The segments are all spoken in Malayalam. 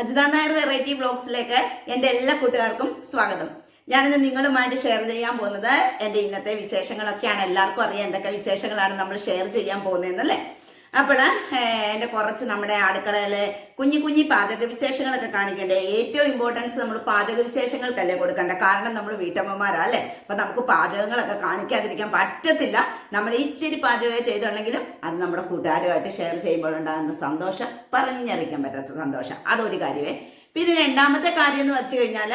അജിത നായർ വെറൈറ്റി ബ്ലോഗ്സിലേക്ക് എന്റെ എല്ലാ കൂട്ടുകാർക്കും സ്വാഗതം. ഞാനിന്ന് നിങ്ങളുമായിട്ട് ഷെയർ ചെയ്യാൻ പോകുന്നത് എന്റെ ഇന്നത്തെ വിശേഷങ്ങളൊക്കെയാണ്. എല്ലാവർക്കും അറിയാം എന്തൊക്കെ വിശേഷങ്ങളാണ് നമ്മൾ ഷെയർ ചെയ്യാൻ പോകുന്നതെന്നല്ലേ? അപ്പോൾ എന്റെ കുറച്ച് നമ്മുടെ അടുക്കളയിൽ കുഞ്ഞു കുഞ്ഞു പാചക വിശേഷങ്ങളൊക്കെ കാണിക്കണ്ടേ? ഏറ്റവും ഇമ്പോർട്ടൻസ് നമ്മൾ പാചക വിശേഷങ്ങൾക്കല്ലേ കൊടുക്കണ്ട? കാരണം നമ്മൾ വീട്ടമ്മമാരാ അല്ലേ? അപ്പം നമുക്ക് പാചകങ്ങളൊക്കെ കാണിക്കാതിരിക്കാൻ പറ്റത്തില്ല. നമ്മൾ ഇച്ചിരി പാചകം ചെയ്തുണ്ടെങ്കിലും അത് നമ്മുടെ കൂട്ടുകാരുമായിട്ട് ഷെയർ ചെയ്യുമ്പോൾ ഉണ്ടാകുന്ന സന്തോഷം പറഞ്ഞറിയിക്കാൻ പറ്റാത്ത സന്തോഷം. അതൊരു കാര്യമേ. പിന്നെ രണ്ടാമത്തെ കാര്യം എന്ന് വെച്ച് കഴിഞ്ഞാൽ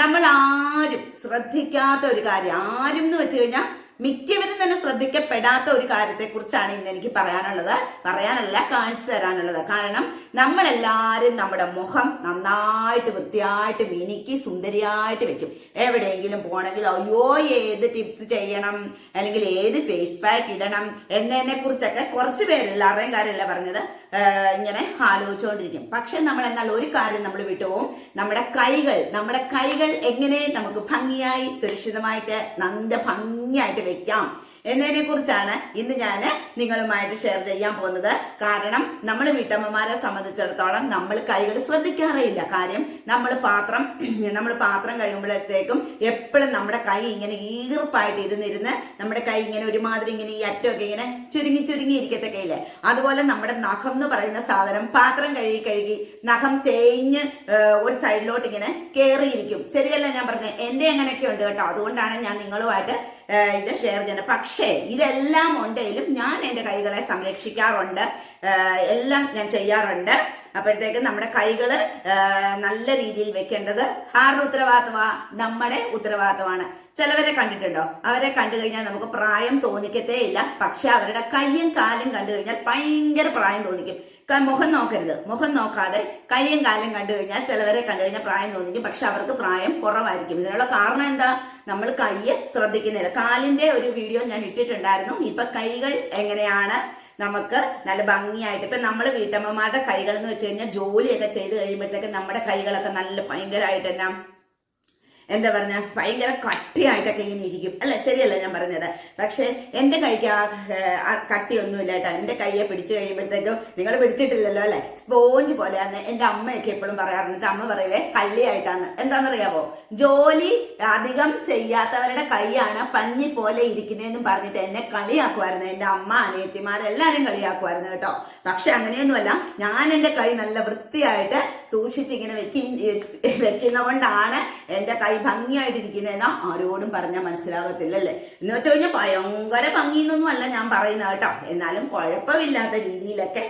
നമ്മൾ ആരും ശ്രദ്ധിക്കാത്ത ഒരു കാര്യം. ആരും എന്ന് വെച്ച് കഴിഞ്ഞാൽ മിക്കവരും തന്നെ ശ്രദ്ധിക്കപ്പെടാത്ത ഒരു കാര്യത്തെക്കുറിച്ചാണ് ഇന്ന് എനിക്ക് പറയാനുള്ളത്. പറയാനല്ല കാണിച്ചു തരാനുള്ളത്. കാരണം നമ്മളെല്ലാവരും നമ്മുടെ മുഖം നന്നായിട്ട് വൃത്തിയായിട്ട് മിനുക്കി സുന്ദരിയായിട്ട് വെക്കും. എവിടെയെങ്കിലും പോകണമെങ്കിൽ അയ്യോ ഏത് ടിപ്സ് ചെയ്യണം? അല്ലെങ്കിൽ ഏത് ഫേസ് പാക്ക് ഇടണം? എന്നതിനെ കുറിച്ചൊക്കെ കുറച്ച് പേരെല്ലാവരുടെയും കാര്യമല്ല പറഞ്ഞത്? ഇങ്ങനെ ആലോചിച്ചുകൊണ്ടിരിക്കും. പക്ഷെ നമ്മൾ എന്നാൽ ഒരു കാര്യം നമ്മൾ വിട്ടുപോകും നമ്മുടെ കൈകൾ നമ്മുടെ കൈകൾ എങ്ങനെ നമുക്ക് ഭംഗിയായി സുരക്ഷിതമായിട്ട് നല്ല ഭംഗിയായിട്ട് വെക്കാം. എന്നതിനെ കുറിച്ചാണ് ഇന്ന് ഞാൻ നിങ്ങളുമായിട്ട് ഷെയർ ചെയ്യാൻ പോകുന്നത്. കാരണം നമ്മൾ വീട്ടമ്മമാരെ സംബന്ധിച്ചിടത്തോളം നമ്മൾ കൈകൾ ശ്രദ്ധിക്കാറേയില്ല. കാര്യം നമ്മൾ പാത്രം നമ്മൾ പാത്രം കഴിയുമ്പോഴത്തേക്കും എപ്പോഴും നമ്മുടെ കൈ ഇങ്ങനെ ഈർപ്പായിട്ട് ഇരുന്നിരുന്ന് നമ്മുടെ കൈ ഇങ്ങനെ ഒരുമാതിരി ഇങ്ങനെ ഈ അറ്റമൊക്കെ ഇങ്ങനെ ചുരുങ്ങി ചുരുങ്ങി ഇരിക്കത്തൊക്കെ ഇല്ലേ അതുപോലെ നമ്മുടെ നഖം എന്ന് പറയുന്ന സാധനം പാത്രം കഴുകി കഴുകി നഖം തേഞ്ഞ് ഒരു സൈഡിലോട്ട് ഇങ്ങനെ കയറിയിരിക്കും ശരിയല്ല ഞാൻ പറഞ്ഞത് എന്റെ അങ്ങനെയൊക്കെ ഉണ്ട് കേട്ടോ. അതുകൊണ്ടാണ് ഞാൻ നിങ്ങളുമായിട്ട് ഇത് ഷെയർ ചെയ്യുന്നത് പക്ഷേ ഇതെല്ലാം ഉണ്ടെങ്കിലും ഞാൻ എന്റെ കൈകളെ സംരക്ഷിക്കാറുണ്ട്. എല്ലാം ഞാൻ ചെയ്യാറുണ്ട്. അപ്പോഴത്തേക്ക് നമ്മുടെ കൈകൾ നല്ല രീതിയിൽ വെക്കേണ്ടത് ആരുടെ ഉത്തരവാദിത്തമാണ് നമ്മുടെ ഉത്തരവാദിത്തമാണ് ചിലവരെ കണ്ടിട്ടുണ്ടോ? അവരെ കണ്ടു കഴിഞ്ഞാൽ നമുക്ക് പ്രായം തോന്നിക്കത്തേ ഇല്ല. പക്ഷെ അവരുടെ കയ്യും കാലും കണ്ടു കഴിഞ്ഞാൽ ഭയങ്കര പ്രായം തോന്നിക്കും. മുഖം നോക്കരുത്. മുഖം നോക്കാതെ കയ്യും കാലും കണ്ടു കഴിഞ്ഞാൽ ചിലവരെ കണ്ടു കഴിഞ്ഞാൽ പ്രായം തോന്നിക്കും. പക്ഷെ അവർക്ക് പ്രായം കുറവായിരിക്കും. ഇതിനുള്ള കാരണം എന്താ? നമ്മൾ കയ്യ് ശ്രദ്ധിക്കുന്നില്ല. കാലിന്റെ ഒരു വീഡിയോ ഞാൻ ഇട്ടിട്ടുണ്ടായിരുന്നു. ഇപ്പൊ കൈകൾ എങ്ങനെയാണ്? നമുക്ക് നല്ല ഭംഗിയായിട്ട് ഇപ്പൊ നമ്മൾ വീട്ടമ്മമാരുടെ കൈകൾ എന്ന് വെച്ച് കഴിഞ്ഞാൽ ജോലിയൊക്കെ ചെയ്ത് കഴിയുമ്പോഴത്തേക്ക് നമ്മുടെ കൈകളൊക്കെ നല്ല ഭയങ്കരമായിട്ട് എന്നാ എന്താ പറഞ്ഞ ഭയങ്കര കട്ടിയായിട്ടൊക്കെ ഇങ്ങനെ ഇരിക്കും. അല്ല ശരിയല്ല ഞാൻ പറഞ്ഞത്. പക്ഷെ എന്റെ കൈക്ക് ആ കട്ടി ആ കട്ടിയൊന്നുമില്ല കേട്ടോ എന്റെ കയ്യെ പിടിച്ചു കഴിയുമ്പോഴത്തേക്കും നിങ്ങൾ പിടിച്ചിട്ടില്ലല്ലോ അല്ലെ? സ്പോഞ്ച് പോലെയാണ് എന്റെ അമ്മയൊക്കെ എപ്പോഴും പറയാറുണ്ട്. അമ്മ പറയുവേ കള്ളിയായിട്ടാണ് എന്താണെന്നറിയാവോ? ജോലി അധികം ചെയ്യാത്തവരുടെ കൈയാണ് പഞ്ഞി പോലെ ഇരിക്കുന്നതെന്നും പറഞ്ഞിട്ട് എന്നെ കളിയാക്കുമായിരുന്നു എന്റെ അമ്മ അനിയത്തിമാരെല്ലാവരും കളിയാക്കുമായിരുന്നു കേട്ടോ. പക്ഷെ അങ്ങനെയൊന്നുമല്ല. ഞാൻ എന്റെ കൈ നല്ല വൃത്തിയായിട്ട് സൂക്ഷിച്ചിങ്ങനെ വെക്കി വെക്കുന്നതുകൊണ്ടാണ് എന്റെ കൈ ഭംഗിയായിട്ടിരിക്കുന്നതെന്ന് ആരോടും പറഞ്ഞാൽ മനസ്സിലാകത്തില്ലല്ലേ എന്ന് വെച്ച് കഴിഞ്ഞാൽ ഭയങ്കര ഭംഗിയെന്നൊന്നും അല്ല ഞാൻ പറയുന്നത് കേട്ടോ. എന്നാലും കുഴപ്പമില്ലാത്ത രീതിയിലൊക്കെ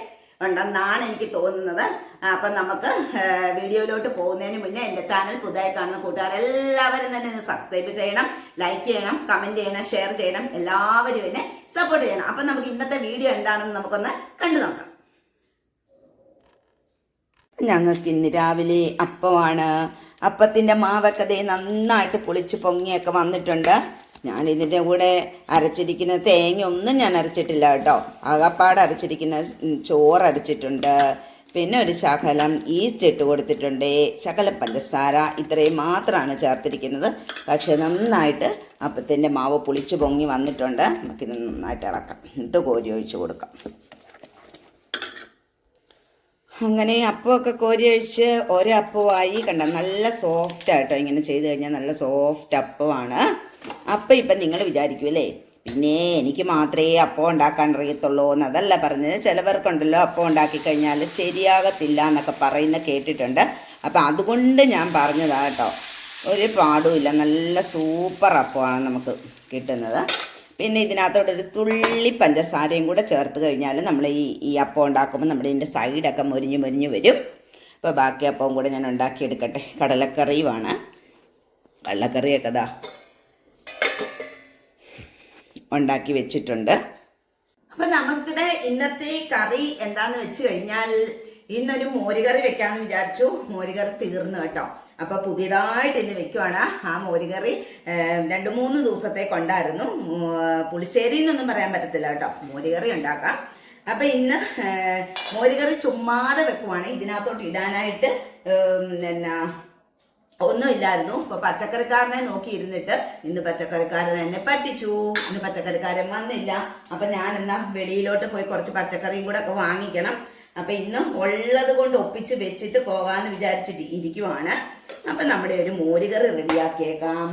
ഉണ്ടെന്നാണ് എനിക്ക് തോന്നുന്നത്. അപ്പം നമുക്ക് വീഡിയോയിലോട്ട് പോകുന്നതിന് മുന്നേ എന്റെ ചാനൽ പുതുതായി കാണുന്ന കൂട്ടുകാരെല്ലാവരും തന്നെ സബ്സ്ക്രൈബ് ചെയ്യണം ലൈക്ക് ചെയ്യണം കമന്റ് ചെയ്യണം ഷെയർ ചെയ്യണം. എല്ലാവരും എന്നെ സപ്പോർട്ട് ചെയ്യണം. അപ്പം നമുക്ക് ഇന്നത്തെ വീഡിയോ എന്താണെന്ന് നമുക്കൊന്ന് കണ്ടു നോക്കാം. ഞങ്ങൾക്ക് ഇന്ന് രാവിലെ അപ്പമാണ്. അപ്പത്തിന്റെ മാവൊക്കെ ദേ നന്നായിട്ട് പൊളിച്ച് പൊങ്ങിയൊക്കെ വന്നിട്ടുണ്ട്. ഞാൻ ഇതിന്റെ കൂടെ അരച്ചിരിക്കുന്ന തേങ്ങ ഒന്നും ഞാൻ അരച്ചിട്ടില്ല കേട്ടോ. അകപ്പാട് അരച്ചിരിക്കുന്ന ചോറ് അരച്ചിട്ടുണ്ട്. പിന്നെ ഒരു ശകലം ഈസ്റ്റ് ഇട്ട് കൊടുത്തിട്ടുണ്ട്. ശകലം പഞ്ചസാര ഇത്രയും മാത്രമാണ് ചേർത്തിരിക്കുന്നത്. പക്ഷെ നന്നായിട്ട് അപ്പത്തിന്റെ മാവ് പുളിച്ച് പൊങ്ങി വന്നിട്ടുണ്ട്. നമുക്കിത് നന്നായിട്ട് ഇളക്കാം. എന്നിട്ട് കോരി ഒഴിച്ച് കൊടുക്കാം. അങ്ങനെ അപ്പമൊക്കെ കോരി ഒഴിച്ച് ഓരോ അപ്പമായി കണ്ട? നല്ല സോഫ്റ്റ് ആയിട്ടോ ഇങ്ങനെ ചെയ്ത് കഴിഞ്ഞാൽ നല്ല സോഫ്റ്റ് അപ്പമാണ് അപ്പം ഇപ്പം നിങ്ങൾ വിചാരിക്കും അല്ലേ? പിന്നെ എനിക്ക് മാത്രമേ അപ്പം ഉണ്ടാക്കാൻ അറിയത്തുള്ളൂ എന്നതല്ല പറഞ്ഞത്. ചിലവർക്കുണ്ടല്ലോ അപ്പം ഉണ്ടാക്കി കഴിഞ്ഞാൽ ശരിയാകത്തില്ല എന്നൊക്കെ പറയുന്ന കേട്ടിട്ടുണ്ട്. അപ്പം അതുകൊണ്ട് ഞാൻ പറഞ്ഞതാ കേട്ടോ. ഒരു പാടുമില്ല നല്ല സൂപ്പർ അപ്പമാണ് നമുക്ക് കിട്ടുന്നത്. പിന്നെ ഇതിനകത്തോട്ടൊരു തുള്ളി പഞ്ചസാരയും കൂടെ ചേർത്ത് കഴിഞ്ഞാൽ നമ്മൾ ഈ ഈ അപ്പം ഉണ്ടാക്കുമ്പോൾ നമ്മുടെ ഇതിന്റെ സൈഡൊക്കെ മുരിഞ്ഞ് മുരിഞ്ഞ് വരും. അപ്പോൾ ബാക്കി അപ്പവും കൂടെ ഞാൻ ഉണ്ടാക്കിയെടുക്കട്ടെ. കടലക്കറിയുമാണ്. കടലക്കറിയൊക്കെ ഇതാ ഉണ്ടാക്കി വെച്ചിട്ടുണ്ട്. അപ്പം നമുക്കിടെ ഇന്നത്തെ കറി എന്താന്ന് വെച്ച് കഴിഞ്ഞാൽ ഇന്നൊരു മോരുകറി വെക്കാന്ന് വിചാരിച്ചു. മോരുകറി തീർന്നു കേട്ടോ. അപ്പൊ പുതിയതായിട്ട് ഇന്ന് വെക്കുവാണ്. ആ മോരുകറി രണ്ടു മൂന്ന് ദിവസത്തേക്കുണ്ടായിരുന്നു കൊണ്ടായിരുന്നു. പുളിശ്ശേരി എന്നൊന്നും പറയാൻ പറ്റത്തില്ല കേട്ടോ. മോരുകറി ഉണ്ടാക്കാം. അപ്പൊ ഇന്ന് മോരുകറി ചുമ്മാതെ വെക്കുവാണ്. ഇതിനകത്തോട്ട് ഇടാനായിട്ട് എന്നാ ഒന്നുമില്ലായിരുന്നു. ഇപ്പൊ പച്ചക്കറിക്കാരനെ നോക്കിയിരുന്നിട്ട് ഇന്ന് പച്ചക്കറിക്കാരൻ എന്നെ പറ്റിച്ചു. ഇന്ന് പച്ചക്കറിക്കാരൻ വന്നില്ല. അപ്പൊ ഞാൻ എന്നാ വെളിയിലോട്ട് പോയി കുറച്ച് പച്ചക്കറിയും കൂടെ ഒക്കെ വാങ്ങിക്കണം. അപ്പൊ ഇന്ന് ഉള്ളത് കൊണ്ട് ഒപ്പിച്ച് വെച്ചിട്ട് പോകാന്ന് വിചാരിച്ചിട്ട് ഇരിക്കുവാണ്. അപ്പൊ നമ്മുടെ ഒരു മോരുകറി റെഡിയാക്കിയേക്കാം.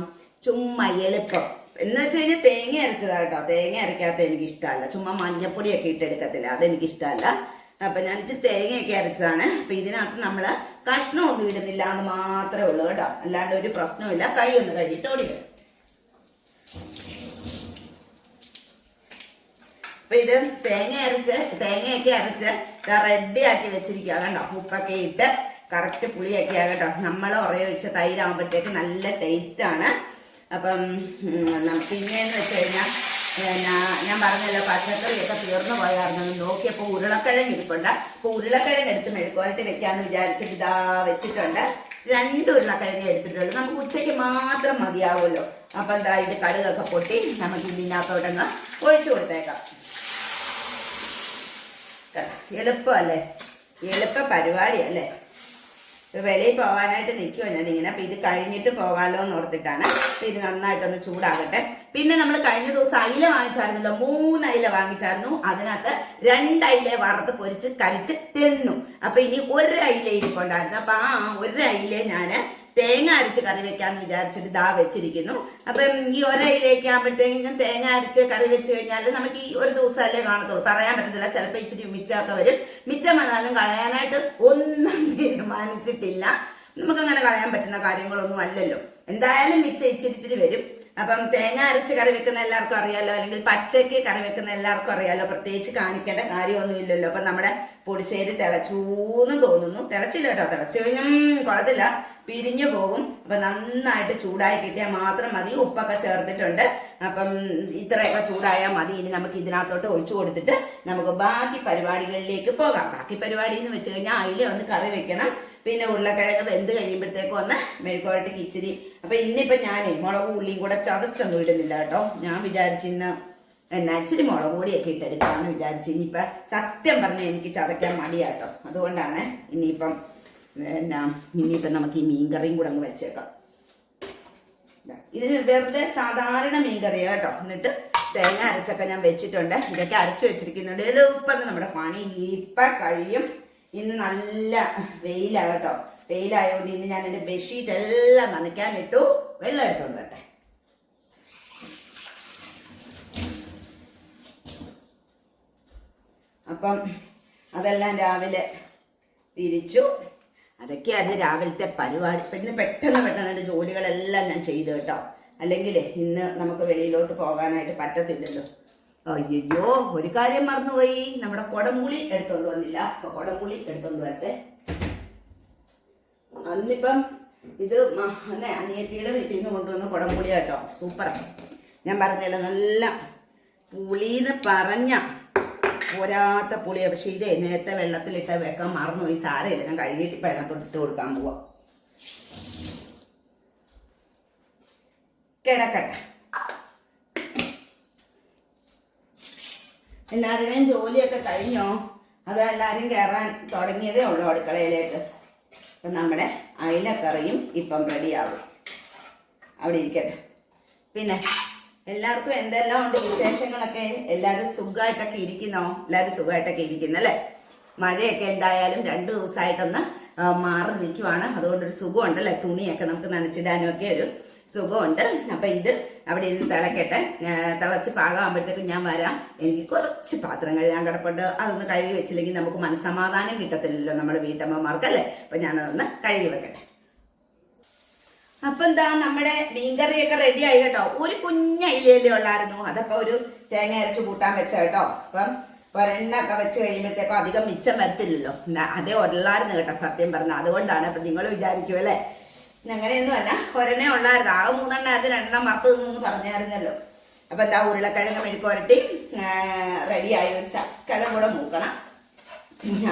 ചുമ്മാ എളുപ്പം. എന്ന് വെച്ച് കഴിഞ്ഞാൽ തേങ്ങ അരച്ചതാ കേട്ടോ. തേങ്ങ അരക്കാത്ത എനിക്ക് ഇഷ്ടമല്ല ചുമ്മാ മഞ്ഞപ്പൊടിയൊക്കെ ഇട്ടെടുക്കത്തില്ല. അതെനിക്ക് ഇഷ്ടമല്ല അപ്പൊ ഞാൻ ഇച്ചിരി തേങ്ങയൊക്കെ അരച്ചതാണ്. അപ്പൊ ഇതിനകത്ത് നമ്മൾ കഷ്ണമൊന്നും ഇടുന്നില്ല എന്ന് മാത്രമേ ഉള്ളൂ കേട്ടോ. അല്ലാണ്ട് ഒരു പ്രശ്നവുമില്ല. കൈ ഒന്ന് കഴുകിയിട്ട് ഓടിക്കും അപ്പൊ ഇത് തേങ്ങ അരച്ച് തേങ്ങയൊക്കെ അരച്ച് റെഡി ആക്കി വെച്ചിരിക്കുക കണ്ടോ? ഉപ്പൊക്കെ ഇട്ട് കറക്റ്റ് പുളിയൊക്കെ ആകട്ടോ നമ്മൾ ഉറയൊഴിച്ച തൈരാകുമ്പോഴത്തേക്ക് നല്ല ടേസ്റ്റ് ആണ്. അപ്പം പിന്നെയെന്ന് വെച്ച് കഴിഞ്ഞാൽ ഞാൻ പറഞ്ഞല്ലോ പച്ചക്കറിയൊക്കെ തീർന്നു പോയായിരുന്നു. നോക്കിയപ്പോൾ ഉരുളക്കിഴങ്ങ് ഇരിപ്പുണ്ട്. അപ്പോൾ ഉരുളക്കിഴങ്ങ് എടുത്ത് മെഴുക്കുവരട്ടി വെക്കാമെന്ന് വിചാരിച്ചിട്ട് ഇതാ വെച്ചിട്ടുണ്ട്. രണ്ട് ഉരുളക്കിഴങ്ങ് എടുത്തിട്ടുള്ളൂ. നമുക്ക് ഉച്ചയ്ക്ക് മാത്രം മതിയാവുമല്ലോ. അപ്പം എന്താ ഇത് കടുകൊക്കെ പൊട്ടി നമുക്ക് ഇതിനകത്തോട്ടങ്ങ് ഒഴിച്ചു കൊടുത്തേക്കാം. എളുപ്പമല്ലേ? എളുപ്പ പരിപാടിയല്ലേ? വെളിയിൽ പോകാനായിട്ട് നിൽക്കുമോ ഞാൻ ഇങ്ങനെ. അപ്പം ഇത് കഴിഞ്ഞിട്ട് പോകാമല്ലോ എന്ന് ഓർത്തിട്ടാണ്. അപ്പം ഇത് നന്നായിട്ടൊന്ന് ചൂടാകട്ടെ. പിന്നെ നമ്മൾ കഴിഞ്ഞ ദിവസം അയില വാങ്ങിച്ചായിരുന്നല്ലോ. മൂന്ന് അയില വാങ്ങിച്ചായിരുന്നു. അതിനകത്ത് രണ്ട് വറുത്ത് പൊരിച്ച് കരിച്ച് തിന്നു. അപ്പം ഇനി ഒരു അയില ഇരിപ്പുണ്ടായിരുന്നു. അപ്പം ആ ഒരു അയില ഞാൻ തേങ്ങ അരച്ച് കറി വെക്കാന്ന് വിചാരിച്ചിട്ട് ദാ വെച്ചിരിക്കുന്നു. അപ്പം ഈ ഒരയിലേക്ക് ആകുമ്പോഴത്തേക്കും തേങ്ങ അരച്ച് കറി വെച്ച് കഴിഞ്ഞാൽ നമുക്ക് ഈ ഒരു ദിവസമല്ലേ കാണത്തുള്ളൂ. പറയാൻ പറ്റത്തില്ല. ചിലപ്പോൾ ഇച്ചിരി മിച്ചമൊക്കെ വരും. മിച്ചം വന്നാലും കളയാനായിട്ട് ഒന്നും തീരുമാനിച്ചിട്ടില്ല. നമുക്കങ്ങനെ കളയാൻ പറ്റുന്ന കാര്യങ്ങളൊന്നും അല്ലല്ലോ. എന്തായാലും മിച്ചം ഇച്ചിരി ഇച്ചിരി വരും. അപ്പം തേങ്ങ അരച്ച് കറി വെക്കുന്ന എല്ലാവർക്കും അറിയാലോ അല്ലെങ്കിൽ പച്ചയ്ക്ക് കറി വെക്കുന്ന എല്ലാവർക്കും അറിയാലോ പ്രത്യേകിച്ച് കാണിക്കേണ്ട കാര്യമൊന്നും ഇല്ലല്ലോ. അപ്പൊ നമ്മുടെ പുളിശ്ശേരി തിളച്ചൂന്ന് തോന്നുന്നു. തിളച്ചില്ല കേട്ടോ. തിളച്ചു കഴിഞ്ഞാൽ കുളത്തില്ല പിരിഞ്ഞു പോകും. അപ്പൊ നന്നായിട്ട് ചൂടായി കിട്ടിയാൽ മാത്രം മതി. ഉപ്പൊക്കെ ചേർത്തിട്ടുണ്ട്. അപ്പം ഇത്രയൊക്കെ ചൂടായാൽ മതി. ഇനി നമുക്ക് ഇതിനകത്തോട്ട് ഒഴിച്ചു കൊടുത്തിട്ട് നമുക്ക് ബാക്കി പരിപാടികളിലേക്ക് പോകാം. ബാക്കി പരിപാടി എന്ന് വെച്ച് കഴിഞ്ഞാൽ അതിൽ ഒന്ന് കറി വെക്കണം. പിന്നെ ഉരുളക്കിഴങ്ങ് വെന്ത് കഴിയുമ്പോഴത്തേക്കും ഒന്ന് മെഴുക്കുവരട്ടിക്ക് ഇച്ചിരി അപ്പൊ ഇന്നിപ്പോ ഞാനേ മുളകും ഉള്ളിയും കൂടെ ചതച്ചൊന്നും ഇടുന്നില്ല കേട്ടോ. ഞാൻ വിചാരിച്ചിന്ന് എന്നാ ഇച്ചിരി മുളക് പൊടിയൊക്കെ ഇട്ടെടുക്കാമെന്ന് വിചാരിച്ചു ഇനിയിപ്പം സത്യം പറഞ്ഞാൽ എനിക്ക് ചതയ്ക്കാൻ മടിയാട്ടോ. അതുകൊണ്ടാണ് ഇനിയിപ്പം എന്നാ ഇനിയിപ്പം നമുക്ക് ഈ മീൻകറിയും കൂടെ അങ്ങ് വെച്ചേക്കാം. ഇത് വെറുതെ സാധാരണ മീൻകറിയാണ് കേട്ടോ. എന്നിട്ട് തേങ്ങ അരച്ചൊക്കെ ഞാൻ വെച്ചിട്ടുണ്ട്. ഇതൊക്കെ അരച്ചു വെച്ചിരിക്കുന്നുണ്ട്. എളുപ്പം നമ്മുടെ പണി ഇപ്പം കഴിയും. ഇന്ന് നല്ല വെയിലാണ് കേട്ടോ. വെയിലായതുകൊണ്ട് ഇന്ന് ഞാൻ എന്റെ ബെഡ്ഷീറ്റ് എല്ലാം നനയ്ക്കാനിട്ടു. വെള്ളം എടുത്തോണ്ട് വരട്ടെ. അപ്പം അതെല്ലാം രാവിലെ വിരിച്ചു. അതൊക്കെയായിരുന്നു രാവിലത്തെ പരിപാടി. പെട്ടെന്ന് പെട്ടെന്ന് പെട്ടെന്ന് എന്റെ ജോലികളെല്ലാം ഞാൻ ചെയ്തു കേട്ടോ. അല്ലെങ്കിൽ ഇന്ന് നമുക്ക് വെളിയിലോട്ട് പോകാനായിട്ട് പറ്റത്തില്ലല്ലോ. അയ്യോ ഒരു കാര്യം മറന്നുപോയി. നമ്മുടെ കുടംപുളി എടുത്തോണ്ട് വന്നില്ല. അപ്പൊ കുടംപുളി എടുത്തോണ്ട് വരട്ടെ. അന്നിപ്പം ഇത് അനിയത്തിയുടെ വീട്ടിൽ നിന്ന് കൊണ്ടുവന്ന കുടംപുളിയാട്ടോ സൂപ്പർ ഞാൻ പറഞ്ഞല്ലോ നല്ല പുളിന്ന് പറഞ്ഞ പോരാത്ത പുളിയാ പക്ഷെ ഇതേ നേരത്തെ വെള്ളത്തിലിട്ട് വെക്കാൻ മറന്നുപോയി സാരമില്ല ഞാൻ കഴുകിയിട്ട് ഇപ്പം അതിനകത്തോട്ട് ഇട്ട് കൊടുക്കാൻ പോവാ. കിടക്കട്ടെ. എല്ലാവരുടെയും ജോലിയൊക്കെ കഴിഞ്ഞോ? അത് എല്ലാവരും കയറാൻ തുടങ്ങിയതേ ഉള്ളൂ അടുക്കളയിലേക്ക്? അപ്പം നമ്മുടെ അയിലക്കറിയും ഇപ്പം റെഡിയാകും അവിടെ ഇരിക്കട്ടെ. പിന്നെ എല്ലാവർക്കും എന്തെല്ലാം ഉണ്ട് വിശേഷങ്ങളൊക്കെ? എല്ലാവരും സുഖമായിട്ടൊക്കെ ഇരിക്കുന്നോ? എല്ലാവരും സുഖമായിട്ടൊക്കെ ഇരിക്കുന്നു അല്ലേ? മഴയൊക്കെ എന്തായാലും രണ്ട് ദിവസമായിട്ടൊന്ന് മാറി നിൽക്കുവാണ്. അതുകൊണ്ടൊരു സുഖമുണ്ടല്ലേ തുണിയൊക്കെ നമുക്ക് നനച്ചിടാനും ഒക്കെ ഒരു സുഖമുണ്ട്. അപ്പം ഇത് അവിടെ ഇരുന്ന് തിളക്കട്ടെ. തിളച്ച് പാകമാകുമ്പോഴത്തേക്കും ഞാൻ വരാം. എനിക്ക് കുറച്ച് പാത്രം കഴുകാൻ കിടപ്പുണ്ട്. അതൊന്ന് കഴുകി വെച്ചില്ലെങ്കിൽ നമുക്ക് മനസ്സമാധാനം കിട്ടത്തില്ലല്ലോ നമ്മുടെ വീട്ടമ്മമാർക്ക് വീട്ടമ്മമാർക്കല്ലേ അപ്പം ഞാനതൊന്ന് കഴുകി വെക്കട്ടെ. അപ്പൊ എന്താ നമ്മുടെ മീൻകറിയൊക്കെ റെഡി ആയി കേട്ടോ. ഒരു കുഞ്ഞ ഉള്ളായിരുന്നു. അതൊക്കെ ഒരു തേങ്ങ അരച്ച് കൂട്ടാൻ വെച്ച കേട്ടോ. അപ്പം ഒരെണ്ണൊക്കെ വെച്ച് കഴിയുമ്പോഴത്തേക്കും അധികം മിച്ചം വരത്തില്ലല്ലോ. അതേ ഉള്ളായിരുന്നു കേട്ടോ സത്യം പറഞ്ഞ. അതുകൊണ്ടാണ് അപ്പൊ നിങ്ങൾ വിചാരിക്കും അല്ലേ? അങ്ങനെയൊന്നും അല്ല ഒരെണ്ണേ ഉള്ളായിരുന്നു. ആകെ മൂന്നെണ്ണായിരുന്നു രണ്ടെണ്ണം മറത്ത് നിന്ന് പറഞ്ഞായിരുന്നല്ലോ. അപ്പൊ എന്താ ഉരുളക്കിഴങ്ങ് മെഴുക്ക് പുരട്ടി റെഡിയായി ഒരു ശക്കലം കൂടെ മൂക്കണം.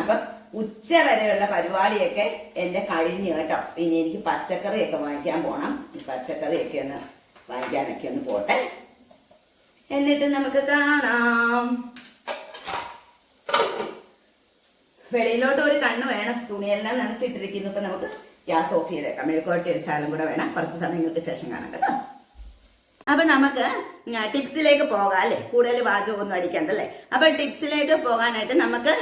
അപ്പം ഉച്ച വരെയുള്ള പരിപാടിയൊക്കെ എന്റെ കഴിഞ്ഞു കേട്ടോ. പിന്നെ എനിക്ക് പച്ചക്കറിയൊക്കെ വാങ്ങിക്കാൻ ഈ പച്ചക്കറിയൊക്കെ ഒന്ന് വാങ്ങിക്കാനൊക്കെ ഒന്ന് പോട്ടെ. എന്നിട്ട് നമുക്ക് കാണാം. വെളിയിലോട്ട് ഒരു കണ്ണ് വേണം. തുണിയെല്ലാം നനച്ചിട്ടിരിക്കുന്നു. ഇപ്പൊ നമുക്ക് ഗ്യാസ് ഓഫ് ചെയ്തേക്കാം. മെഴുക്കോട്ടി ഒരു ശാലം കൂടെ വേണം. കുറച്ച് സമയങ്ങൾക്ക് ശേഷം കാണാം കേട്ടോ. അപ്പൊ നമുക്ക് ടിപ്സിലേക്ക് പോകാം അല്ലേ? കൂടുതൽ വാചകമൊന്നും അടിക്കണ്ടല്ലേ? അപ്പൊ ടിപ്സിലേക്ക് പോകാനായിട്ട് നമുക്ക്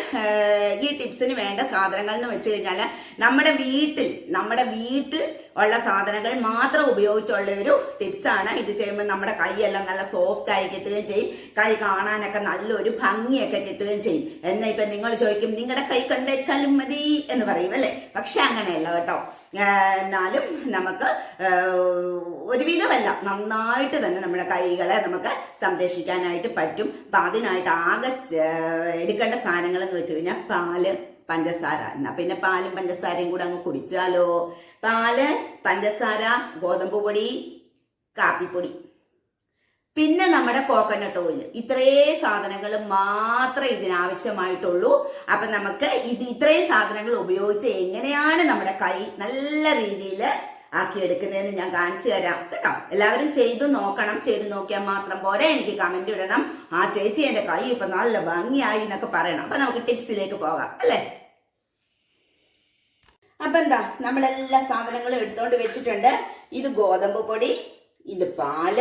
ഈ ടിപ്സിന് വേണ്ട സാധനങ്ങൾ എന്ന് വെച്ച് കഴിഞ്ഞാൽ നമ്മുടെ വീട്ടിൽ നമ്മുടെ വീട്ടിൽ ഉള്ള സാധനങ്ങൾ മാത്രം ഉപയോഗിച്ചുള്ള ഒരു ടിപ്സാണ് ഇത് ചെയ്യുമ്പോൾ നമ്മുടെ കൈയെല്ലാം നല്ല സോഫ്റ്റ് ആയി കിട്ടുകയും ചെയ്യും. കൈ കാണാനൊക്കെ നല്ലൊരു ഭംഗിയൊക്കെ കിട്ടുകയും ചെയ്യും. എന്നാ ഇപ്പൊ നിങ്ങൾ ചോദിക്കും നിങ്ങളുടെ കൈ കണ്ടുവച്ചാലും മതി എന്ന് പറയും അല്ലേ? പക്ഷെ അങ്ങനെയല്ല കേട്ടോ. എന്നാലും നമുക്ക് ഒരുവിധമല്ല നന്നായിട്ട് തന്നെ നമ്മുടെ കൈകളെ നമുക്ക് സംരക്ഷിക്കാനായിട്ട് പറ്റും. അപ്പൊ അതിനായിട്ട് ആകെ എടുക്കേണ്ട സാധനങ്ങൾ എന്ന് വെച്ച് കഴിഞ്ഞാൽ പാൽ പഞ്ചസാര. എന്നാ പിന്നെ പാലും പഞ്ചസാരയും കൂടെ അങ്ങ് കുടിച്ചാലോ? പാൽ പഞ്ചസാര ഗോതമ്പ് പൊടി കാപ്പിപ്പൊടി. പിന്നെ നമ്മുടെ കോക്കനട്ട് ഓയിൽ ഇത്രേ സാധനങ്ങൾ മാത്രമേ ഇതിനാവശ്യമായിട്ടുള്ളൂ. അപ്പൊ നമുക്ക് ഇത് ഇത്രയും സാധനങ്ങൾ ഉപയോഗിച്ച് എങ്ങനെയാണ് നമ്മുടെ കൈ നല്ല രീതിയിൽ ആക്കിയെടുക്കുന്നതെന്ന് ഞാൻ കാണിച്ചു തരാം കേട്ടോ. എല്ലാവരും ചെയ്തു നോക്കണം. ചെയ്തു നോക്കിയാൽ മാത്രം പോരെ. എനിക്ക് കമന്റ് ഇടണം. ആ ചേച്ചി എന്റെ കൈ ഇപ്പൊ നല്ല ഭംഗിയായി എന്നൊക്കെ പറയണം. അപ്പൊ നമുക്ക് ടിപ്സിലേക്ക് പോകാം അല്ലേ? അപ്പൊ എന്താ നമ്മളെല്ലാ സാധനങ്ങളും എടുത്തോണ്ട് വെച്ചിട്ടുണ്ട്. ഇത് ഗോതമ്പ് പൊടി ഇത് പാൽ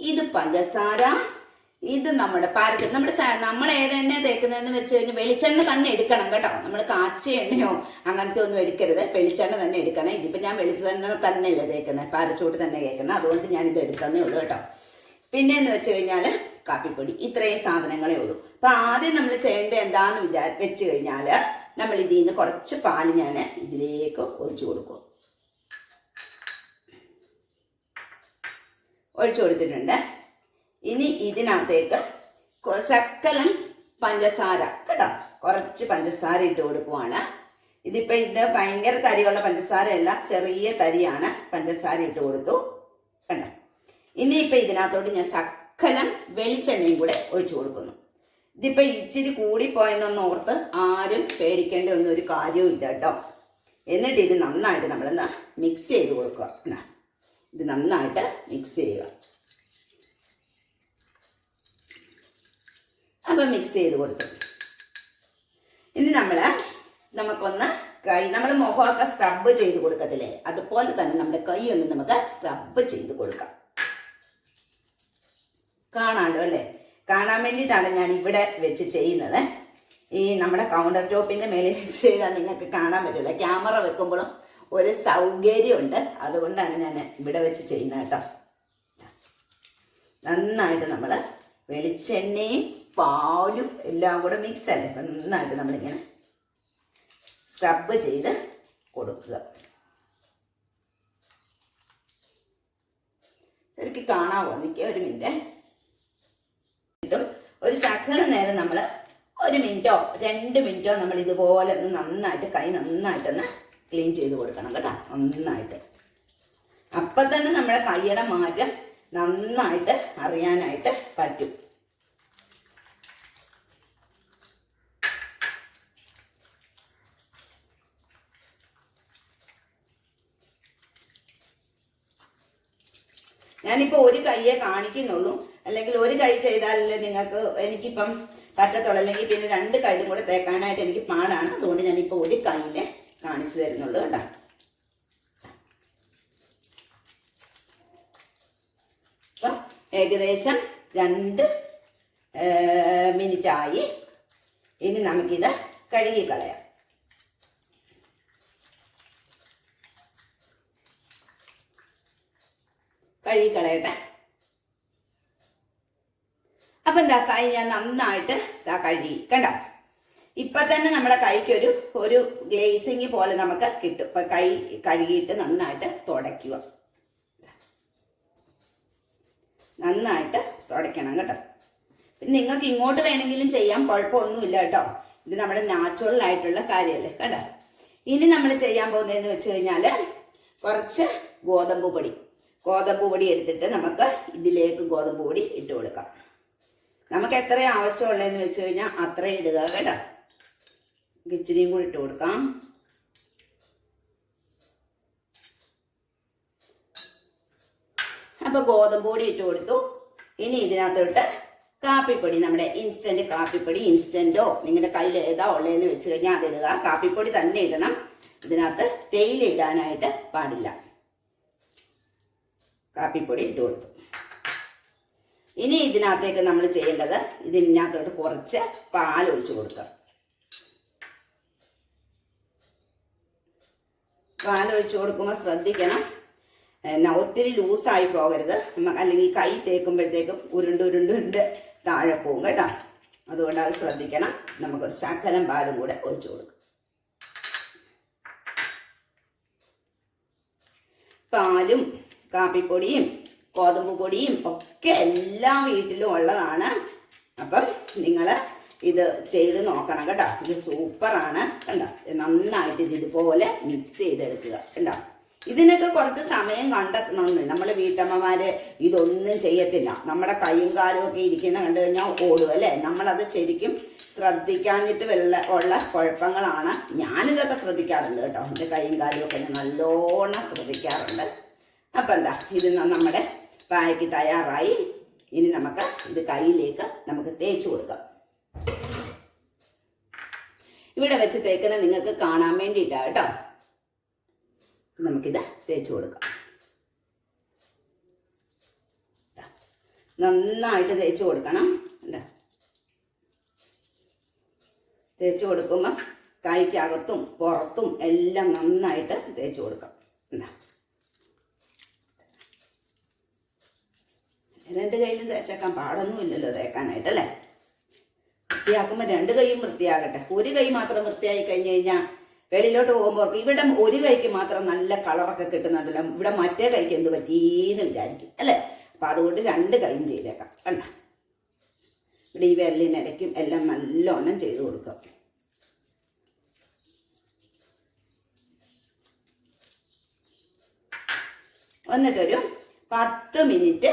ഇത് പഞ്ചസാര ഇത് നമ്മുടെ പാരക്ക നമ്മുടെ നമ്മൾ ഏത് എണ്ണ തേക്കുന്നതെന്ന് വെച്ച് കഴിഞ്ഞാൽ വെളിച്ചെണ്ണ തന്നെ എടുക്കണം കേട്ടോ. നമ്മൾ കാച്ചിയ എണ്ണയോ അങ്ങനത്തെ ഒന്നും എടുക്കരുത്. വെളിച്ചെണ്ണ തന്നെ എടുക്കണം. ഇതിപ്പോൾ ഞാൻ വെളിച്ചെണ്ണ തന്നെയല്ലേ തേക്കുന്നത് പാരച്ചൂട്ട് തന്നെ കേൾക്കുന്നത് അതുകൊണ്ട് ഞാൻ ഇത് എടുത്തന്നേ ഉള്ളൂ കേട്ടോ. പിന്നെ എന്ന് വെച്ച് കഴിഞ്ഞാൽ കാപ്പിപ്പൊടി. ഇത്രയും സാധനങ്ങളേ ഉള്ളൂ. അപ്പം ആദ്യം നമ്മൾ ചെയ്യേണ്ടത് എന്താണെന്ന് വിചാ വെച്ച് കഴിഞ്ഞാൽ നമ്മൾ ഇതിൽ നിന്ന് കുറച്ച് പാൽ ഞാൻ ഇതിലേക്ക് ഒഴിച്ചു കൊടുക്കും. ഒഴിച്ചു കൊടുത്തിട്ടുണ്ട്. ഇനി ഇതിനകത്തേക്ക് ശക്കലം പഞ്ചസാര കേട്ടോ. കുറച്ച് പഞ്ചസാര ഇട്ട് കൊടുക്കുവാണ്. ഇതിപ്പോ ഇത് ഭയങ്കര തരിയുള്ള പഞ്ചസാരയല്ല ചെറിയ തരിയാണ്. പഞ്ചസാര ഇട്ട് കൊടുത്തു. കണ്ടോ? ഇനിയിപ്പോ ഇതിനകത്തോട്ട് ഞാൻ ശക്കലം വെളിച്ചെണ്ണയും കൂടെ ഒഴിച്ചു കൊടുക്കുന്നു. ഇതിപ്പോൾ ഇച്ചിരി കൂടിപ്പോയെന്നൊന്ന് ഓർത്ത് ആരും പേടിക്കേണ്ട ഒന്നും ഒരു കാര്യവും ഇല്ല കേട്ടോ. എന്നിട്ട് ഇത് നന്നായിട്ട് നമ്മളൊന്ന് മിക്സ് ചെയ്ത് കൊടുക്കുക? ഇത് നന്നായിട്ട് മിക്സ് ചെയ്യുക. അപ്പൊ മിക്സ് ചെയ്ത് കൊടുത്തു. ഇനി നമ്മൾ നമുക്കൊന്ന് കൈ നമ്മൾ മുഖമൊക്കെ സ്ക്രബ് ചെയ്ത് കൊടുക്കത്തില്ലേ? അതുപോലെ തന്നെ നമ്മുടെ കൈ ഒന്ന് നമുക്ക് സ്ക്രബ് ചെയ്ത് കൊടുക്കാം. കാണാമല്ലോ അല്ലേ? കാണാൻ വേണ്ടിയിട്ടാണ് ഞാൻ ഇവിടെ വെച്ച് ചെയ്യുന്നത്. ഈ നമ്മുടെ കൗണ്ടർ ടോപ്പിന്റെ മേളിൽ വെച്ച് ചെയ്താൽ നിങ്ങൾക്ക് കാണാൻ പറ്റില്ല ക്യാമറ വെക്കുമ്പോഴും ഒരു സൗകര്യമുണ്ട്. അതുകൊണ്ടാണ് ഞാൻ ഇവിടെ വെച്ച് ചെയ്യുന്നത് കേട്ടോ. നന്നായിട്ട് നമ്മൾ വെളിച്ചെണ്ണയും പാലും എല്ലാം കൂടെ മിക്സ് അല്ലേ അപ്പം നന്നായിട്ട് നമ്മളിങ്ങനെ സ്ക്രബ് ചെയ്ത് കൊടുക്കുക. ശരിക്കും കാണാവോ? എനിക്ക് ഒരു മിനിറ്റ്. കിട്ടും ഒരു ശകലം നേരം നമ്മൾ ഒരു മിനിറ്റോ രണ്ട് മിനിറ്റോ നമ്മൾ ഇതുപോലെ ഒന്ന് നന്നായിട്ട് കൈ നന്നായിട്ടൊന്ന് ക്ലീൻ ചെയ്ത് കൊടുക്കണം കേട്ടോ. നന്നായിട്ട്. അപ്പം തന്നെ നമ്മുടെ കൈയുടെ മാറ്റം നന്നായിട്ട് അറിയാനായിട്ട് പറ്റും. ഞാനിപ്പോൾ ഒരു കൈയെ കാണിക്കുന്നുള്ളൂ. അല്ലെങ്കിൽ ഒരു കൈ ചെയ്താലല്ലേ നിങ്ങൾക്ക് എനിക്കിപ്പം പറ്റത്തുള്ളൂ. അല്ലെങ്കിൽ പിന്നെ രണ്ട് കൈയും കൂടെ തേക്കാനായിട്ട് എനിക്ക് പാടാണ്. അതുകൊണ്ട് ഞാനിപ്പോൾ ഒരു കൈയിലെ കാണിച്ചു തരുന്നുള്ളൂ കേട്ടോ. അപ്പം ഏകദേശം രണ്ട് മിനിറ്റ് ആയി ഇനി നമുക്കിത് കഴുകി കളയാം. കഴുകി കളയട്ടെ. അപ്പൊ എന്താ കൈ ഞാൻ നന്നായിട്ട് ഇതാ കഴുകി. കണ്ടോ? ഇപ്പൊ തന്നെ നമ്മുടെ കൈക്ക് ഒരു ഒരു ഗ്ലേസിങ് പോലെ നമുക്ക് കിട്ടും. ഇപ്പൊ കൈ കഴുകിയിട്ട് നന്നായിട്ട് തുടയ്ക്കുക. നന്നായിട്ട് തുടയ്ക്കണം കേട്ടോ. പിന്നെ നിങ്ങൾക്ക് ഇങ്ങോട്ട് വേണമെങ്കിലും ചെയ്യാം കുഴപ്പമൊന്നുമില്ല കേട്ടോ. ഇത് നമ്മുടെ നാച്ചുറൽ ആയിട്ടുള്ള കാര്യമല്ലേ കേട്ടോ. ഇനി നമ്മൾ ചെയ്യാൻ പോകുന്നതെന്ന് വെച്ച് കഴിഞ്ഞാൽ കുറച്ച് ഗോതമ്പ് പൊടി. ഗോതമ്പ് പൊടി എടുത്തിട്ട് നമുക്ക് ഇതിലേക്ക് ഗോതമ്പ് പൊടി ഇട്ട് കൊടുക്കാം. നമുക്ക് എത്ര ആവശ്യമുള്ളതെന്ന് വെച്ച് കഴിഞ്ഞാൽ അത്രയും ഇടുക കേട്ടോ. നമുക്ക് കൂടി ഇട്ട് കൊടുക്കാം. അപ്പൊ ഗോതമ്പ് പൊടി ഇട്ട് കൊടുത്തു. ഇനി ഇതിനകത്തോട്ട് കാപ്പിപ്പൊടി നമ്മുടെ ഇൻസ്റ്റന്റ് കാപ്പിപ്പൊടി ഇൻസ്റ്റന്റോ നിങ്ങളുടെ കയ്യിൽ ഏതാ ഉള്ളതെന്ന് വെച്ച് കഴിഞ്ഞാൽ അതിടുക കാപ്പിപ്പൊടി തന്നെ ഇടണം. ഇതിനകത്ത് തേയില ഇടാനായിട്ട് പാടില്ല. കാപ്പിപ്പൊടി ഇട്ട് കൊടുത്തു. ഇനി ഇതിനകത്തേക്ക് നമ്മൾ ചെയ്യേണ്ടത് ഇതിനകത്തോട്ട് കുറച്ച് പാൽ ഒഴിച്ചു കൊടുക്കുക. പാൽ ഒഴിച്ചു കൊടുക്കുമ്പോൾ ശ്രദ്ധിക്കണം എന്നാ ഒത്തിരി ലൂസായി പോകരുത്. അല്ലെങ്കിൽ കൈ തേക്കുമ്പോഴത്തേക്കും ഉരുണ്ട് ഉരുണ്ട് ഉരുണ്ട് താഴെ പോകും കേട്ടോ. അതുകൊണ്ട് അത് ശ്രദ്ധിക്കണം. നമുക്ക് ശകലം പാലും കൂടെ ഒഴിച്ചു കൊടുക്കും. പാലും കാപ്പിപ്പൊടിയും ഗോതമ്പ് പൊടിയും ഒക്കെ എല്ലാ വീട്ടിലും ഉള്ളതാണ്. അപ്പം നിങ്ങൾ ഇത് ചെയ്ത് നോക്കണം കേട്ടോ. ഇത് സൂപ്പറാണ് കണ്ടോ? നന്നായിട്ട് ഇത് ഇതുപോലെ മിക്സ് ചെയ്തെടുക്കുക കണ്ടോ? ഇതിനൊക്കെ കുറച്ച് സമയം കണ്ടെത്തണമെന്ന്. നമ്മൾ വീട്ടമ്മമാര് ഇതൊന്നും ചെയ്യത്തില്ല. നമ്മുടെ കൈയും കാലും ഒക്കെ ഇരിക്കുന്ന കണ്ടു കഴിഞ്ഞാൽ ഓടും അല്ലേ? നമ്മളത് ശരിക്കും ശ്രദ്ധിക്കാഞ്ഞിട്ട് വെള്ള ഉള്ള കുഴപ്പങ്ങളാണ്. ഞാനിതൊക്കെ ശ്രദ്ധിക്കാറുണ്ട് കേട്ടോ. എന്റെ കൈയും കാലും ഒക്കെ ഞാൻ നല്ലോണം ശ്രദ്ധിക്കാറുണ്ട്. അപ്പം എന്താ? ഇത് നമ്മുടെ പായ്ക്ക് തയ്യാറായി. ഇനി നമുക്ക് ഇത് കയ്യിലേക്ക് നമുക്ക് തേച്ച് കൊടുക്കാം. ഇവിടെ വെച്ച് തേക്കുന്നത് നിങ്ങൾക്ക് കാണാൻ വേണ്ടിയിട്ടാണ് കേട്ടോ. നമുക്കിത് തേച്ച് കൊടുക്കാം. നന്നായിട്ട് തേച്ച് കൊടുക്കണം. എന്താ തേച്ച് കൊടുക്കുമ്പോൾ കൈക്കകത്തും പുറത്തും എല്ലാം നന്നായിട്ട് തേച്ച് കൊടുക്കാം. എന്താ രണ്ട് കയ്യിലും തേച്ചേക്കാൻ പാടൊന്നുമില്ലല്ലോ തേക്കാനായിട്ട് അല്ലേ? വൃത്തിയാക്കുമ്പോൾ രണ്ട് കൈയും വൃത്തിയാകട്ടെ. ഒരു കൈ മാത്രം വൃത്തിയായി കഴിഞ്ഞു കഴിഞ്ഞാൽ വെളിയിലോട്ട് പോകുമ്പോൾ ഇവിടെ ഒരു കൈക്ക് മാത്രം നല്ല കളറൊക്കെ കിട്ടുന്നുണ്ടല്ലോ. ഇവിടെ മറ്റേ കൈക്ക് എന്ത് പറ്റീന്ന് വിചാരിക്കും. അല്ലേ? അപ്പം അതുകൊണ്ട് രണ്ട് കൈയും ചെയ്തേക്കാം. കണ്ട? ഇവിടെ ഈ വിരലിനിടയ്ക്കും എല്ലാം നല്ലോണം ചെയ്ത് കൊടുക്കാം. എന്നിട്ടൊരു പത്ത് മിനിറ്റ്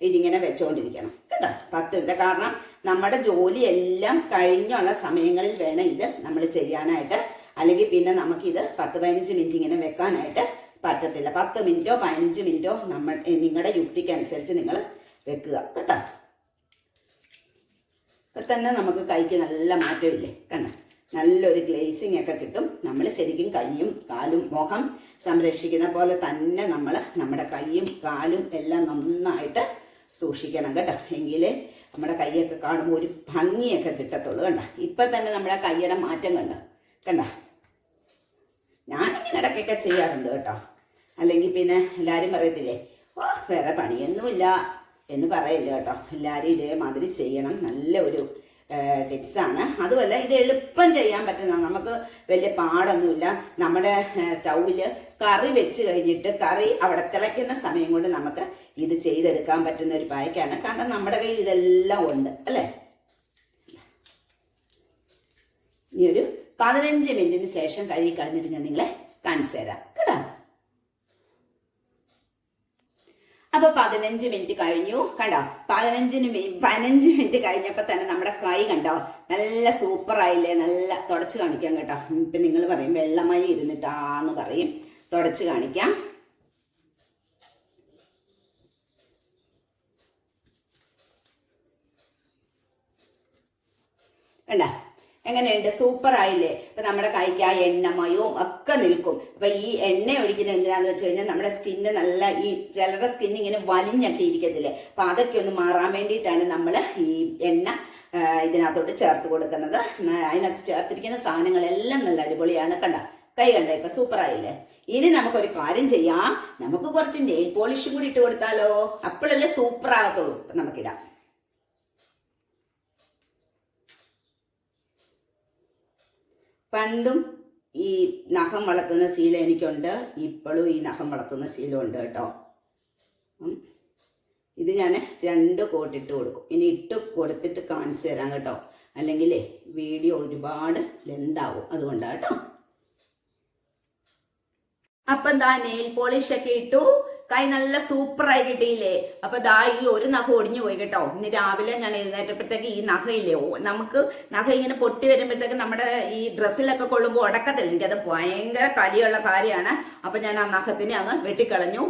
ഇതിങ്ങനെ വെച്ചുകൊണ്ടിരിക്കണം കേട്ടോ? പത്ത് മിനിറ്റ്. കാരണം നമ്മുടെ ജോലിയെല്ലാം കഴിഞ്ഞുള്ള സമയങ്ങളിൽ വേണം ഇത് നമ്മൾ ചെയ്യാനായിട്ട്. അല്ലെങ്കിൽ പിന്നെ നമുക്കിത് പത്ത് പതിനഞ്ച് മിനിറ്റ് ഇങ്ങനെ വെക്കാനായിട്ട് പറ്റത്തില്ല. പത്ത് മിനിറ്റോ പതിനഞ്ച് മിനിറ്റോ നമ്മൾ നിങ്ങളുടെ യുക്തിക്കനുസരിച്ച് നിങ്ങൾ വെക്കുക. കേട്ടോ? ഇപ്പൊ തന്നെ നമുക്ക് കൈക്ക് നല്ല മാറ്റമില്ലേ? കണ്ട? നല്ലൊരു ഗ്ലേസിങ് ഒക്കെ കിട്ടും. നമ്മൾ ശരിക്കും കൈയും കാലും മുഖം സംരക്ഷിക്കുന്ന പോലെ തന്നെ നമ്മൾ നമ്മുടെ കൈയും കാലും എല്ലാം നന്നായിട്ട് സൂക്ഷിക്കണം കേട്ടോ. എങ്കിൽ നമ്മുടെ കൈയൊക്കെ കാണുമ്പോൾ ഒരു ഭംഗിയൊക്കെ കിട്ടത്തുള്ളൂ കണ്ട? ഇപ്പൊ തന്നെ നമ്മുടെ കൈയുടെ മാറ്റം കണ്ട? കണ്ട? ഞാനിങ്ങനെ ഇടയ്ക്കൊക്കെ ചെയ്യാറുണ്ട് കേട്ടോ. അല്ലെങ്കിൽ പിന്നെ എല്ലാവരും പറയത്തില്ലേ ഓ വേറെ പണിയൊന്നുമില്ല എന്ന് പറയില്ല കേട്ടോ. എല്ലാവരും ഇതേമാതിരി ചെയ്യണം. നല്ല ഒരു ടിപ്സാണ് അതുമല്ല ഇത് എളുപ്പം ചെയ്യാൻ പറ്റുന്ന നമുക്ക് വലിയ പാടൊന്നുമില്ല. നമ്മുടെ സ്റ്റൗവിൽ കറി വെച്ച് കഴിഞ്ഞിട്ട് കറി അവിടെ തിളയ്ക്കുന്ന സമയം കൊണ്ട് നമുക്ക് ഇത് ചെയ്തെടുക്കാൻ പറ്റുന്ന ഒരു പായ്ക്കാണ്. കാരണം നമ്മുടെ കയ്യിൽ ഇതെല്ലാം ഉണ്ട് അല്ലേ? ഇനി ഒരു പതിനഞ്ച് മിനിറ്റിന് ശേഷം കഴുകി കളഞ്ഞിട്ട് ഞാൻ നിങ്ങളെ കാണിച്ചു തരാം കേട്ടോ? അപ്പൊ പതിനഞ്ച് മിനിറ്റ് കഴിഞ്ഞു കണ്ടോ? പതിനഞ്ചിന് പതിനഞ്ച് മിനിറ്റ് കഴിഞ്ഞപ്പോ തന്നെ നമ്മുടെ കൈ കണ്ടോ? നല്ല സൂപ്പർ ആയില്ലേ? നല്ല തുടച്ച് കാണിക്കാം കേട്ടോ. ഇപ്പൊ നിങ്ങൾ പറയും വെള്ളമായി ഇരുന്നിട്ടാന്ന് പറയും. തുടച്ച് കാണിക്കാം. കണ്ട എങ്ങനെയുണ്ട്? സൂപ്പർ ആയില്ലേ? ഇപ്പൊ നമ്മുടെ കൈക്ക് ആ എണ്ണമയവും ഒക്കെ നിൽക്കും. അപ്പൊ ഈ എണ്ണ ഒഴിക്കുന്നത് എന്തിനാന്ന് വെച്ച് കഴിഞ്ഞാൽ നമ്മുടെ സ്കിന്ന് നല്ല ഈ ചിലരുടെ സ്കിൻ ഇങ്ങനെ വലിഞ്ഞൊക്കെ ഇരിക്കത്തില്ലേ? അപ്പൊ അതൊക്കെ ഒന്ന് മാറാൻ വേണ്ടിയിട്ടാണ് നമ്മൾ ഈ എണ്ണ ഇതിനകത്തോട്ട് ചേർത്ത് കൊടുക്കുന്നത്. അതിനകത്ത് ചേർത്തിരിക്കുന്ന സാധനങ്ങളെല്ലാം നല്ല അടിപൊളിയാണ്. കണ്ട? കൈ കണ്ട? ഇപ്പൊ സൂപ്പർ ആയില്ലേ? ഇനി നമുക്കൊരു കാര്യം ചെയ്യാം. നമുക്ക് കുറച്ച് നെയിൽ പോളിഷും കൂടി ഇട്ട് കൊടുത്താലോ? അപ്പോഴല്ലേ സൂപ്പർ ആകത്തുള്ളൂ. അപ്പൊ നമുക്കിടാം. പണ്ടും ഈ നഖം വളർത്തുന്ന ശീലം എനിക്കുണ്ട്. ഇപ്പോഴും ഈ നഖം വളർത്തുന്ന ഉണ്ട് കേട്ടോ. ഇത് ഞാൻ രണ്ട് കോട്ടിട്ട് കൊടുക്കും. ഇനി ഇട്ട് കൊടുത്തിട്ട് കാണിച്ചു തരാം കേട്ടോ. അല്ലെങ്കിലേ വീഡിയോ ഒരുപാട് ലെന്താവും അതുകൊണ്ടാണ് കേട്ടോ. അപ്പൊ ദാ നെയിൽ പോളിഷ് ഒക്കെ ഇട്ടു. കൈ നല്ല സൂപ്പറായി കിട്ടിയില്ലേ? അപ്പൊ ദാ ഈ ഒരു നഖ ഒടിഞ്ഞു പോയി കേട്ടോ. ഇന്ന് രാവിലെ ഞാൻ എഴുന്നേറ്റപ്പോഴത്തേക്ക് ഈ നഖയില്ലേ? നമുക്ക് നഖം ഇങ്ങനെ പൊട്ടി വരുമ്പോഴത്തേക്ക് നമ്മുടെ ഈ ഡ്രസ്സിലൊക്കെ കൊള്ളുമ്പോൾ ഉടക്കത്തില്ല എനിക്കത് ഭയങ്കര കലിയുള്ള കാര്യമാണ്. അപ്പൊ ഞാൻ ആ നഖത്തിനെ അങ്ങ് വെട്ടിക്കളഞ്ഞു.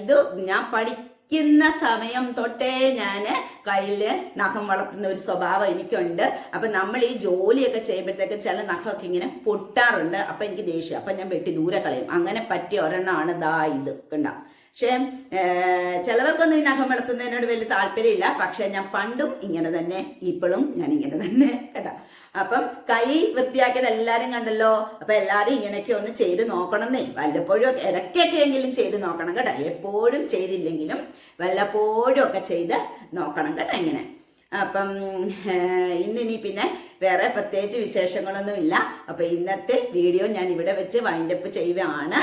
ഇത് ഞാൻ പഠിക്കുന്ന സമയം തൊട്ടേ ഞാൻ കയ്യിൽ നഖം വളർത്തുന്ന ഒരു സ്വഭാവം എനിക്കുണ്ട്. അപ്പൊ നമ്മൾ ഈ ജോലിയൊക്കെ ചെയ്യുമ്പോഴത്തേക്ക് ചില നഖമൊക്കെ ഇങ്ങനെ പൊട്ടാറുണ്ട്. അപ്പൊ എനിക്ക് ദേഷ്യം. അപ്പൊ ഞാൻ വെട്ടി ദൂരെ കളയും. അങ്ങനെ പറ്റിയ ഒരെണ്ണമാണ് ദാ ഇത്. കണ്ട? പക്ഷേ ചിലവർക്കൊന്നും ഈ നഖം വളർത്തുന്നതിനോട് വലിയ താല്പര്യമില്ല. പക്ഷെ ഞാൻ പണ്ടും ഇങ്ങനെ തന്നെ ഇപ്പോഴും ഞാൻ ഇങ്ങനെ തന്നെ കേട്ടോ. അപ്പം കൈ വൃത്തിയാക്കിയത് എല്ലാവരും കണ്ടല്ലോ. അപ്പം എല്ലാവരും ഇങ്ങനെയൊക്കെ ഒന്ന് ചെയ്ത് നോക്കണമെന്നേ. വല്ലപ്പോഴും ഒക്കെ ഇടയ്ക്കൊക്കെ എങ്കിലും ചെയ്ത് നോക്കണം കേട്ടോ. എപ്പോഴും ചെയ്തില്ലെങ്കിലും വല്ലപ്പോഴും ഒക്കെ ചെയ്ത് നോക്കണം കേട്ടോ ഇങ്ങനെ. അപ്പം ഇന്നിനി പിന്നെ വേറെ പ്രത്യേകിച്ച് വിശേഷങ്ങളൊന്നുമില്ല. അപ്പം ഇന്നത്തെ വീഡിയോ ഞാൻ ഇവിടെ വെച്ച് വൈൻഡപ്പ് ചെയ്യുകയാണ്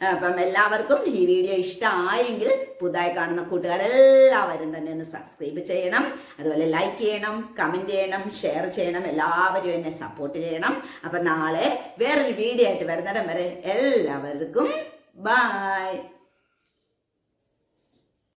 അപ്പം എല്ലാവർക്കും ഈ വീഡിയോ ഇഷ്ടമായെങ്കിൽ പുതുതായി കാണുന്ന കൂട്ടുകാരെല്ലാവരും തന്നെ ഒന്ന് സബ്സ്ക്രൈബ് ചെയ്യണം. അതുപോലെ ലൈക്ക് ചെയ്യണം കമന്റ് ചെയ്യണം ഷെയർ ചെയ്യണം. എല്ലാവരും എന്നെ സപ്പോർട്ട് ചെയ്യണം. അപ്പം നാളെ വേറൊരു വീഡിയോ ആയിട്ട് വരുന്നിടം വരെ എല്ലാവർക്കും ബായ്